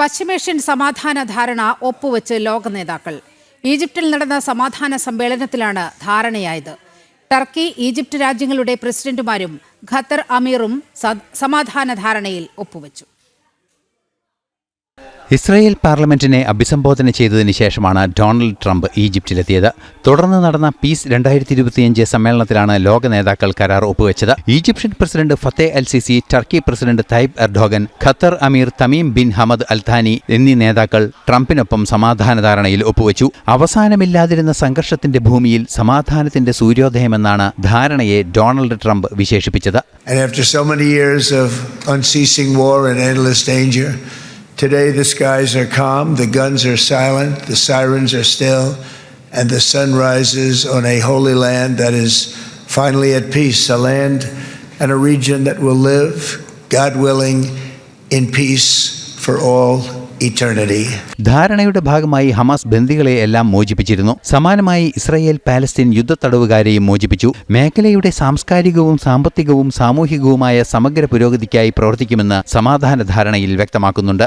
പശ്ചിമേഷ്യൻ സമാധാന ധാരണ ഒപ്പുവെച്ച് ലോക നേതാക്കൾ. ഈജിപ്തിൽ നടന്ന സമാധാന സമ്മേളനത്തിലാണ് ധാരണയായത്. ടർക്കി ഈജിപ്ത് രാജ്യങ്ങളുടെ പ്രസിഡന്റുമാരും ഖത്തർ അമീറും സമാധാന ധാരണയിൽ ഒപ്പുവെച്ചു. ഇസ്രായേൽ പാർലമെന്റിനെ അഭിസംബോധന ചെയ്തതിന് ശേഷമാണ് ഡൊണാൾഡ് ട്രംപ് ഈജിപ്തിലെത്തിയത്. തുടർന്ന് നടന്ന പീസ് രണ്ടായിരത്തി ഇരുപത്തിയഞ്ച് സമ്മേളനത്തിലാണ് ലോക നേതാക്കൾ കരാർ ഒപ്പുവെച്ചത്. Egyptian president Fattah al Sisi Turkey president Tayyip Erdogan Qatar അമീർ Tamim bin Hamad al Thani എന്നീ നേതാക്കൾ ട്രംപിനൊപ്പം സമാധാന ധാരണയിൽ ഒപ്പുവെച്ചു. അവസാനമില്ലാതിരുന്ന സംഘർഷത്തിന്റെ ഭൂമിയിൽ സമാധാനത്തിന്റെ സൂര്യോദയമെന്നാണ് ധാരണയെ ഡൊണാൾഡ് ട്രംപ് വിശേഷിപ്പിച്ചത്. And after so many years of unceasing war and endless danger, today the skies are calm, the guns are silent, the sirens are still, and the sun rises on a holy land that is finally at peace, a land and a region that will live, God willing, in peace for all eternity. ധാരണയുടെ ഭാഗമായി Hamas ബന്ദികളെ എല്ലാം മോചിപ്പിച്ചിരുന്നു സമാനമായി Israel Palestine യുദ്ധത്തടവുകാരെയും മോചിപ്പിച്ചു മേഖലയുടെ സാംസ്കാരികവും സാമ്പത്തികവും സാമൂഹികവുമായ സമഗ്ര പുരോഗതിക്കായി പ്രവർത്തിക്കുമെന്ന് സമാധാന ധാരണയിൽ വ്യക്തമാക്കുന്നുണ്ട്